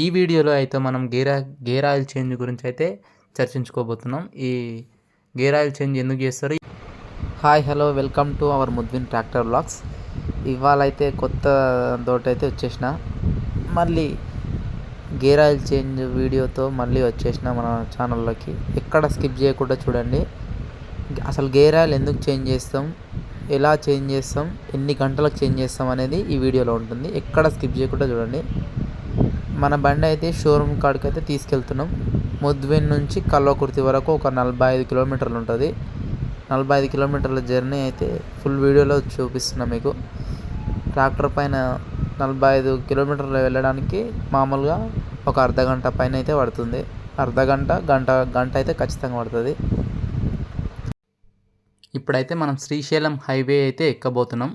ఈ వీడియోలో అయితే మనం గేర్ గేర్ ఆయిల్ చేంజ్ గురించి అయితే చర్చించుకోబోతున్నాం. ఈ గేర్ ఆయిల్ చేంజ్ ఎందుకు చేస్తారు? Hi hello welcome to our ముద్విన్ tractor blogs ఇవాళ అయితే కొత్త తోటైతే వచ్చేసిన. మళ్ళీ గేర్ ఆయిల్ చేంజ్ వీడియోతో మళ్ళీ వచ్చేసిన మన ఛానల్లోకి. ఎక్కడ స్కిప్ చేయకుండా చూడండి. అసలు గేర్ ఆయిల్ ఎందుకు చేంజ్ చేస్తాం? ఎలా చేంజ్ చేస్తాం? ఎన్ని గంటలకు చేంజ్ చేస్తాం అనేది ఈ వీడియోలో ఉంటుంది. ఎక్కడ స్కిప్ చేయకుండా చూడండి. మన బండి అయితే షోరూమ్ కాడికి అయితే తీసుకెళ్తున్నాం. ముద్వేన్ నుంచి కల్వకుర్తి వరకు ఒక నలభై ఐదు కిలోమీటర్లు ఉంటుంది. నలభై ఐదు కిలోమీటర్ల జర్నీ అయితే ఫుల్ వీడియోలో చూపిస్తున్నాం మీకు. ట్రాక్టర్ పైన నలభై ఐదు కిలోమీటర్లు వెళ్ళడానికి మామూలుగా ఒక అర్ధ గంట పైన అయితే పడుతుంది. అర్ధ గంట గంట గంట అయితే ఖచ్చితంగా పడుతుంది. ఇప్పుడైతే మనం శ్రీశైలం హైవే అయితే ఎక్కబోతున్నాం.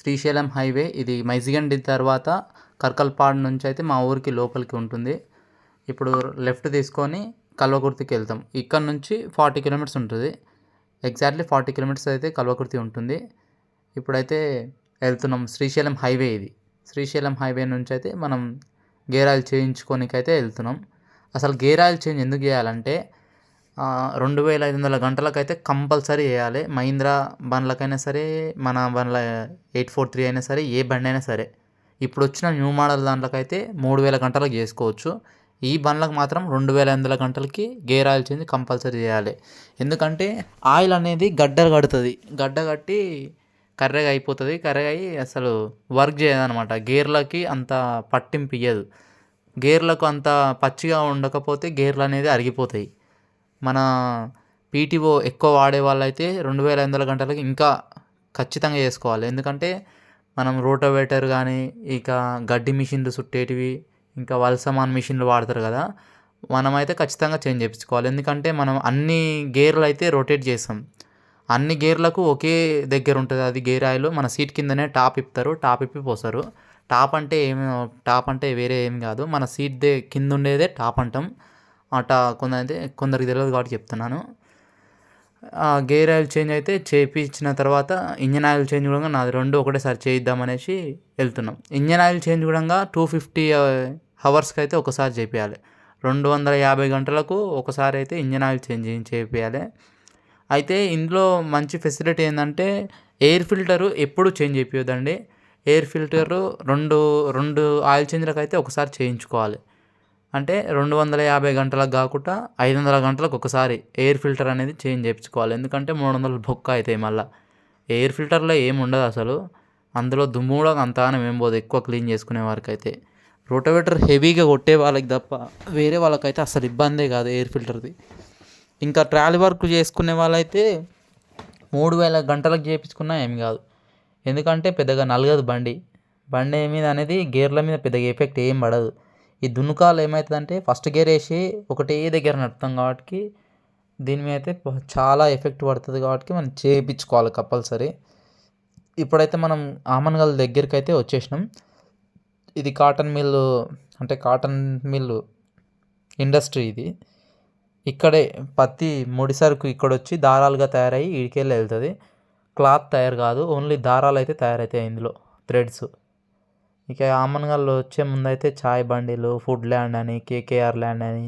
శ్రీశైలం హైవే ఇది మైజిగండి తర్వాత కర్కల్పాడు నుంచి అయితే మా ఊరికి లోపలికి ఉంటుంది. ఇప్పుడు లెఫ్ట్ తీసుకొని కల్వకుర్తికి వెళ్తాం. ఇక్కడ నుంచి ఫార్టీ కిలోమీటర్స్ ఉంటుంది. ఎగ్జాక్ట్లీ ఫార్టీ కిలోమీటర్స్ అయితే కల్వకుర్తి ఉంటుంది. ఇప్పుడైతే వెళ్తున్నాం శ్రీశైలం హైవే ఇది. శ్రీశైలం హైవే నుంచి అయితే మనం గేర్ ఆయిల్ చేయించుకోనికి అయితే వెళ్తున్నాం. అసలు గేర్ ఆయిల్ చేంజ్ ఎందుకు చేయాలంటే రెండు వేల ఐదు వందల గంటలకైతే కంపల్సరీ వేయాలి మహీంద్రా బండ్లకైనా సరే మన బండ్ల ఎయిట్ ఫోర్ త్రీ అయినా సరే ఏ బండి అయినా సరే. ఇప్పుడు వచ్చిన న్యూ మోడల్ దాంట్లోకైతే మూడు వేల గంటలకు చేసుకోవచ్చు. ఈ బండ్లకు మాత్రం రెండు వేల ఎనిమిది వందల గంటలకి గేర్ ఆయిల్ చేంజ్ కంపల్సరీ చేయాలి. ఎందుకంటే ఆయిల్ అనేది గడ్డ కడుతుంది. గడ్డ కట్టి కర్రెగా అయిపోతుంది. కర్రెగా అయ్యి అసలు వర్క్ చేయదనమాట గేర్లకి అంత పట్టింపు ఇయ్యదు. గేర్లకు అంత పచ్చిగా ఉండకపోతే గేర్లు అనేది అరిగిపోతాయి. మన పీటీఓ ఎక్కువ వాడే వాళ్ళైతే రెండు వేల ఎనిమిది వందల గంటలకి ఇంకా ఖచ్చితంగా చేసుకోవాలి. ఎందుకంటే మనం రోటోవేటర్ కానీ ఇక గడ్డి మిషన్లు చుట్టేటివి ఇంకా వలసమాన్ మిషన్లు వాడతారు కదా మనమైతే ఖచ్చితంగా చేంజ్ చేయించుకోవాలి. ఎందుకంటే మనం అన్ని గేర్లు అయితే రొటేట్ చేస్తాం. అన్ని గేర్లకు ఒకే దగ్గర ఉంటుంది. అది గేర్ ఆయిల్ మన సీట్ కిందనే టాప్ ఇప్పుతారు టాప్ ఇప్పి పోస్తారు. టాప్ అంటే ఏమి టాప్ అంటే వేరే ఏం కాదు. మన సీట్ దే కింద ఉండేదే టాప్ అంటాం. అట కొందరైతే కొందరికి తెలియదు కాబట్టి చెప్తున్నాను. గేర్ ఆయిల్ చేంజ్ అయితే చేయించిన తర్వాత ఇంజన్ ఆయిల్ చేంజ్ కూడా నాది రెండు ఒకటేసారి చేయిద్దాం అనేసి వెళ్తున్నాం. ఇంజన్ ఆయిల్ చేంజ్ కూడా టూ ఫిఫ్టీ హవర్స్కి అయితే ఒకసారి చేయించాలి రెండు వందల యాభై గంటలకు ఒకసారి అయితే ఇంజన్ ఆయిల్ చేంజ్ చేయించాలి అయితే ఇందులో మంచి ఫెసిలిటీ ఏంటంటే ఎయిర్ ఫిల్టరు ఎప్పుడు చేంజ్ చేయొద్దండి ఎయిర్ ఫిల్టరు రెండు రెండు ఆయిల్ చేంజ్లకు అయితే ఒకసారి చేయించుకోవాలి. అంటే రెండు వందల యాభై గంటలకు కాకుండా ఐదు వందల గంటలకు ఒకసారి ఎయిర్ ఫిల్టర్ అనేది చేంజ్ చేయించుకోవాలి. ఎందుకంటే మూడు వందలు బొక్క అవుతాయి మళ్ళీ. ఎయిర్ ఫిల్టర్లో ఏమి ఉండదు అసలు. అందులో దుమ్ము కూడా అంతగానం ఏం పోదు. ఎక్కువ క్లీన్ చేసుకునే వారికి అయితే రోటోవేటర్ హెవీగా కొట్టే వాళ్ళకి తప్ప వేరే వాళ్ళకైతే అసలు ఇబ్బందే కాదు ఎయిర్ ఫిల్టర్ది. ఇంకా ట్రాలీ వర్క్ చేసుకునే వాళ్ళైతే మూడు వేల గంటలకు చేయించుకున్నా ఏం కాదు. ఎందుకంటే పెద్దగా నలగదు బండి. బండి మీద అనేది గేర్ల మీద పెద్దగా ఎఫెక్ట్ ఏం పడదు. ఈ దున్నుకాలు ఏమవుతుందంటే ఫస్ట్ గేర్ వేసి ఒకటే దగ్గర నడుపుతాం కాబట్టి దీని మీద అయితే చాలా ఎఫెక్ట్ పడుతుంది కాబట్టి మనం చేయించుకోవాలి కంపల్సరీ. ఇప్పుడైతే మనం ఆమన్గల్ దగ్గరికి అయితే వచ్చేసినాం. ఇది కాటన్ మిల్లు అంటే కాటన్ మిల్లు ఇండస్ట్రీ ఇది. ఇక్కడే పత్తి ముడి సరుకు ఇక్కడ వచ్చి దారాలుగా తయారయ్యి ఇడికెళ్ళి వెళ్తుంది. క్లాత్ తయారు కాదు ఓన్లీ దారాలు అయితే తయారవుతాయి ఇందులో థ్రెడ్స్. ఇక ఆమన్గల్లో వచ్చే ముందైతే చాయ్ బండిలు ఫుడ్ ల్యాండ్ అని కేకేఆర్ ల్యాండ్ అని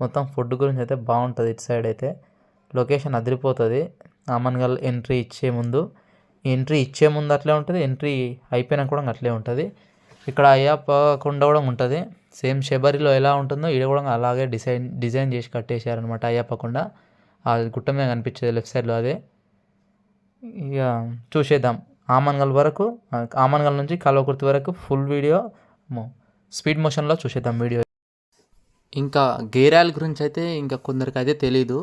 మొత్తం ఫుడ్ గురించి అయితే బాగుంటుంది ఇటు సైడ్ అయితే. లొకేషన్ అదిరిపోతుంది. ఆమన్గల్ ఎంట్రీ ఇచ్చే ముందు. ఎంట్రీ ఇచ్చే ముందు అట్లే ఉంటుంది ఎంట్రీ అయిపోయినా కూడా అట్లే ఉంటుంది. ఇక్కడ అయ్యప్ప కొండ కూడా ఉంటుంది. సేమ్ శబరిలో ఎలా ఉంటుందో ఇక్కడ కూడా అలాగే డిజైన్ డిజైన్ చేసి కట్టేశారనమాట అయ్యప్ప కొండ. ఆ గుట్ట మీద కనిపించేది లెఫ్ట్ సైడ్లో అదే. ఇక చూసేద్దాం. ఆమన్గల్ వరకు ఆమన్గల్ నుంచి కల్వకుర్తి వరకు ఫుల్ వీడియో స్పీడ్ మోషన్లో చూసేద్దాం వీడియో ఇంకా గేర్ ఆయిల్ గురించి అయితే ఇంకా కొందరికి అయితే తెలీదు.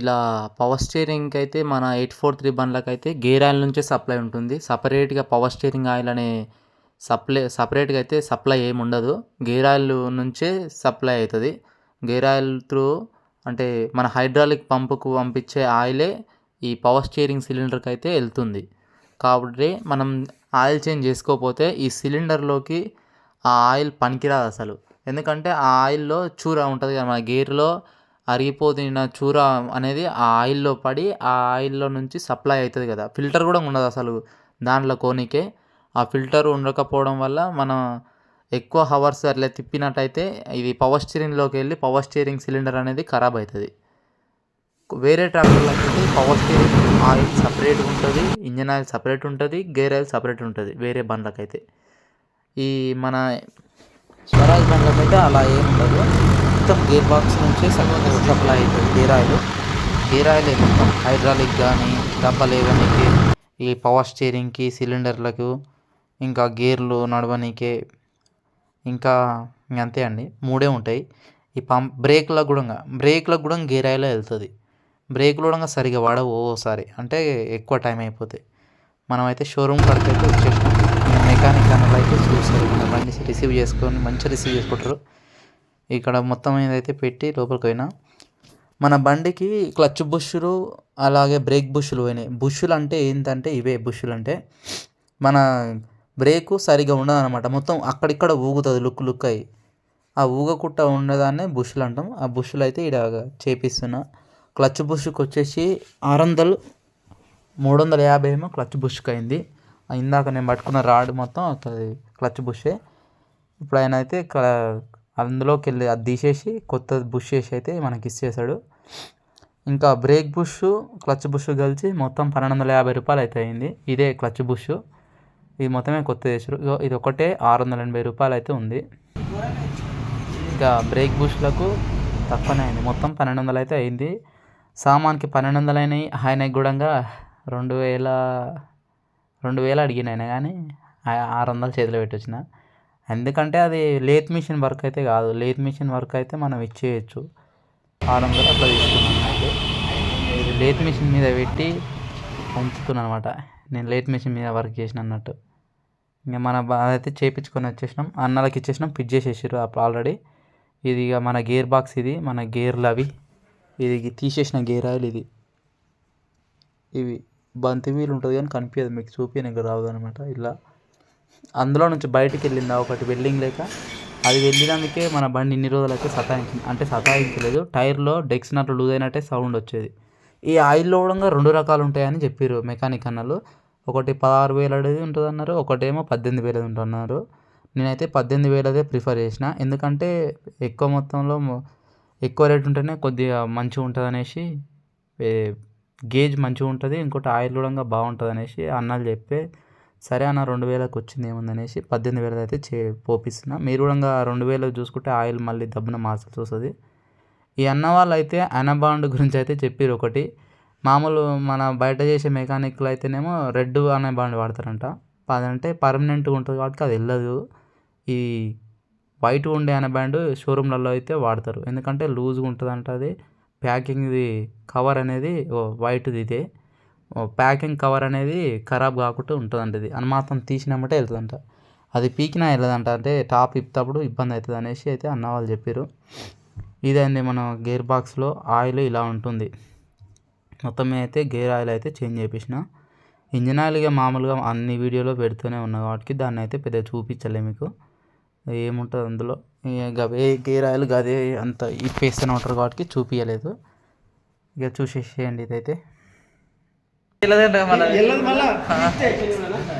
ఇలా పవర్ స్టీరింగ్కి అయితే మన ఎయిట్ ఫోర్ త్రీ బండ్లకు అయితే గేర్ ఆయిల్ నుంచే సప్లై ఉంటుంది. సపరేట్గా పవర్ స్టీరింగ్ ఆయిల్ అనే సప్లై సపరేట్గా అయితే సప్లై ఏమి ఉండదు. గేర్ ఆయిల్ నుంచే సప్లై అవుతుంది. గేర్ ఆయిల్ త్రూ అంటే మన హైడ్రాలిక్ పంపుకు పంపించే ఆయిలే ఈ పవర్ స్టీరింగ్ సిలిండర్కి అయితే వెళ్తుంది. కాబట్టి మనం ఆయిల్ చేంజ్ చేసుకోకపోతే ఈ సిలిండర్లోకి ఆ ఆయిల్ పనికిరాదు అసలు. ఎందుకంటే ఆ ఆయిల్లో చూర ఉంటుంది కదా మన గేర్లో అరిగిపోతున్న చూర అనేది ఆ ఆయిల్లో పడి ఆ ఆయిల్లో నుంచి సప్లై అవుతుంది కదా. ఫిల్టర్ కూడా ఉండదు అసలు దాంట్లో కోనికే. ఆ ఫిల్టర్ ఉండకపోవడం వల్ల మన ఎక్కువ హవర్స్ అట్లా తిప్పినట్టయితే ఇది పవర్ స్టీరింగ్లోకి వెళ్ళి పవర్ స్టీరింగ్ సిలిండర్ అనేది ఖరాబ్ అవుతుంది. వేరే ట్రాక్టర్లకి అయితే పవర్ స్టీరింగ్ ఆయిల్ సపరేట్ ఉంటుంది ఇంజన్ ఆయిల్ సపరేట్ ఉంటుంది గేర్ ఆయిల్ సపరేట్ ఉంటుంది వేరే బండ్లకైతే. ఈ మన స్వరాజ్ బండ్లకైతే అలా ఏం ఉండదు. మొత్తం గేర్ బాక్స్ నుంచి సప్లై అవుతుంది గేర్ ఆయిల్. గేర్ ఆయిల్ మొత్తం హైడ్రాలిక్ కానీ డబ్బా వేయడానికి ఈ పవర్ స్టీరింగ్కి సిలిండర్లకు ఇంకా గేర్లు నడవనీకి ఇంకా ఇంక అంతే అండి. మూడే ఉంటాయి. ఈ పంప్ బ్రేక్లకు కూడా బ్రేక్లకు కూడా గేర్ ఆయిలే వెళ్తుంది. బ్రేక్లు కూడా సరిగా వాడవు ఓసారి అంటే ఎక్కువ టైం అయిపోతాయి. మనమైతే షోరూమ్ కాడికి అయితే వచ్చేసినాం. మెకానిక్ అన్నది అయితే చూస్తారు. మన బండి రిసీవ్ చేసుకొని మంచిగా రిసీవ్ చేసుకుంటారు. ఇక్కడ మొత్తం ఏదైతే పెట్టి లోపలికి పోయినా. మన బండికి క్లచ్ బుష్లు అలాగే బ్రేక్ బుష్లు పోయినాయి. బుష్లు అంటే ఏంటంటే ఇవే బుష్లు అంటే మన బ్రేకు సరిగా ఉండదు అనమాట మొత్తం అక్కడిక్కడ ఊగుతుంది లుక్ లుక్ అయ్యి ఆ ఊగకుండా ఉండదాన్నే బుష్లు అంటాం. ఆ బుష్లు అయితే ఇక్కడ చేపిస్తున్నా. క్లచ్ బుష్కి వచ్చేసి ఆరు వందలు మూడు వందల యాభై ఏమో క్లచ్ బుష్కి అయింది. ఇందాక నేను పట్టుకున్న రాడ్ మొత్తం అది క్లచ్ బుషే. ఇప్పుడు ఆయన అయితే అందులోకి వెళ్ళి అది తీసేసి కొత్త బుష్ చేసి అయితే మనకి ఇచ్చేసాడు. ఇంకా బ్రేక్ బుష్ క్లచ్ బుష్ కలిసి మొత్తం పన్నెండు వందల యాభై రూపాయలు అయితే అయింది. ఇదే క్లచ్ బుష్. ఇది మొత్తమే కొత్త చేసారు ఇది ఒకటే ఆరు వందల ఎనభై రూపాయలు అయితే ఉంది. ఇంకా బ్రేక్ బుష్లకు తక్కువనే అయింది. మొత్తం పన్నెండు వందలు అయితే అయింది. సామాన్కి పన్నెండు వందలు అయినాయి ఆయనకి కూడా రెండు వేల రెండు వేలు అడిగిన ఆయన కానీ ఆరు వందలు చేతిలో పెట్టి వచ్చిన ఎందుకంటే అది లేత్ మిషన్ వర్క్ అయితే కాదు. లేత్ మిషన్ వర్క్ అయితే మనం ఇచ్చేయచ్చు. ఆరు వందలు అట్లా తీసుకున్నాను ఇది లేత్ మిషన్ మీద పెట్టి ఉంచుతున్నాను అనమాట నేను లేత్ మిషన్ మీద వర్క్ చేసిన అన్నట్టు. ఇంకా మన అదైతే చేపించుకొని వచ్చేసినాం. అన్నలకి ఇచ్చేసినాం. ఫిట్ చేసేసారు ఆల్రెడీ. ఇది ఇక మన గేర్ బాక్స్ ఇది. మన గేర్లు అవి. ఇది తీసేసిన గేర్ ఆయిల్ ఇది. ఇవి బంతి వీలు ఉంటుంది కానీ కనిపించదు మీకు చూపించడానికి రాదు అనమాట ఇలా. అందులో నుంచి బయటికి వెళ్ళిందా ఒకటి వెల్డింగ్ లేక అది వెళ్ళినందుకే మన బండి ఇన్ని రోజులైతే సతాయించింది. అంటే సతాయించలేదు టైర్లో డెక్స్ నట్లు లూజ్ అయినట్టే సౌండ్ వచ్చేది. ఈ ఆయిల్లో కూడా రెండు రకాలు ఉంటాయని చెప్పారు మెకానిక్ అన్నలు. ఒకటి పదహారు వేలది ఉంటుంది అన్నారు ఒకటేమో పద్దెనిమిది వేలది ఉంటుంది అన్నారు నేనైతే పద్దెనిమిది వేలదే ప్రిఫర్ చేసిన. ఎందుకంటే ఎక్కువ మొత్తంలో ఎక్కువ రేట్ ఉంటేనే కొద్దిగా మంచిగా ఉంటుంది అనేసి గేజ్ మంచిగా ఉంటుంది ఇంకోటి ఆయిల్ కూడా బాగుంటుంది అనేసి అన్నలు చెప్పే సరే అన్న రెండు వేలకు వచ్చింది ఏముంది అనేసి పద్దెనిమిది వేలది అయితే చే పోపిస్తున్నా. మీరు కూడా రెండు వేలు చూసుకుంటే ఆయిల్ మళ్ళీ దబ్బున మార్చాల్సి వస్తుంది. ఈ అన్న వాళ్ళు అయితే అనబాండ్ గురించి అయితే చెప్పారు ఒకటి. మామూలు మన బయట చేసే మెకానిక్లు అయితేనేమో రెడ్ అనే బాండ్ వాడతారంట. అదంటే పర్మనెంట్గా ఉంటుంది కాబట్టి అది వెళ్ళదు. ఈ వైట్ ఉండే అనే బ్యాండ్ షోరూమ్లలో అయితే వాడతారు. ఎందుకంటే లూజ్గా ఉంటుందంట అది. ప్యాకింగ్ది కవర్ అనేది వైట్ది ఇదే. ప్యాకింగ్ కవర్ అనేది ఖరాబ్ కాకుండా ఉంటుందంట ఇది. అనుమాత్రం తీసినమ్మటే వెళ్తుందంట. అది పీకినా వెళ్ళదంట. అంటే టాప్ ఇప్పేటప్పుడు ఇబ్బంది అవుతుంది అనేసి అయితే అన్న వాళ్ళు చెప్పారు ఇదండి మన గేర్ బాక్స్లో ఆయిల్ ఇలా ఉంటుంది. మొత్తం అయితే గేర్ ఆయిల్ అయితే చేంజ్ చేయించిన ఇంజిన్ ఆయిల్ ఇక మామూలుగా అన్ని వీడియోలో పెడుతూనే ఉన్నా కాబట్టి దాన్ని అయితే పెద్ద చూపించలే మీకు. ఏముంటుంది అందులో? గవే గేర్ ఆయిల్ గదే అంత ఇప్పేస్తూనే ఉంటారు కాబట్టి చూపించలేదు ఇక చూసేసేయండి ఇదైతే.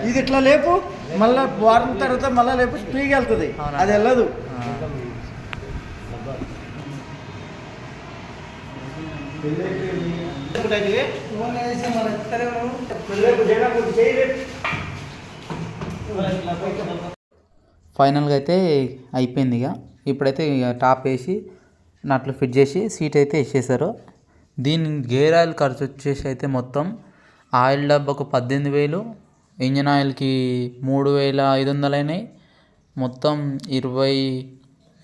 ఇది ఇట్లా లేపు? మళ్ళా వారం తర్వాత మళ్ళా లేపు స్పీడ్ వెళ్తుంది. అది వెళ్ళదు ఫైనల్గా అయితే అయిపోయింది ఇక. ఇప్పుడైతే ఇక టాప్ వేసి నట్లు ఫిట్ చేసి సీట్ అయితే వేసేసారు దీని గేర్ ఆయిల్ ఖర్చు వచ్చేసి అయితే మొత్తం ఆయిల్ డబ్బాకు పద్దెనిమిది వేలు ఇంజన్ ఆయిల్కి మూడు వేల ఐదు వందలు అయినాయి. మొత్తం ఇరవై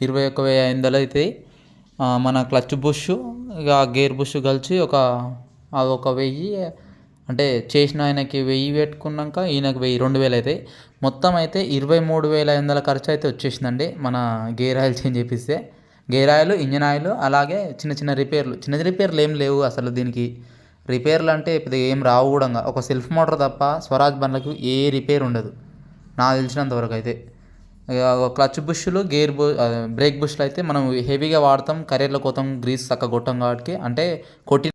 ఇరవై ఒక వెయ్యి ఐదు వందలు అవుతాయి మన క్లచ్ బుష్ ఇక గేర్ బుష్ కలిసి ఒక ఒక వెయ్యి అంటే చేసిన ఆయనకి వెయ్యి పెట్టుకున్నాక ఈయనకు వెయ్యి రెండు వేలు అవుతాయి మొత్తం అయితే ఇరవై మూడు వేల ఐదు వందల ఖర్చు అయితే వచ్చేసిందండి మన గేర్ ఆయిల్ చేంజ్ చేపిస్తే. గేర్ ఆయిల్ ఇంజన్ ఆయిల్ అలాగే చిన్న చిన్న రిపేర్లు. చిన్న చిన్న రిపేర్లు ఏం లేవు అసలు దీనికి. రిపేర్లు అంటే ఇప్పుడు ఏం రావు కూడా. ఒక సెల్ఫ్ మోటార్ తప్ప స్వరాజ్ బండ్లకు ఏ రిపేర్ ఉండదు. నాకు తెలిసినంత వరకు అయితే. క్లచ్ బుష్లు గేర్ బు బ్రేక్ బుష్లు అయితే మనం హెవీగా వాడతాం. కరీర్లో కొత్తం గ్రీస్ చక్క కొట్టాం కాబట్టి. అంటే కొట్టి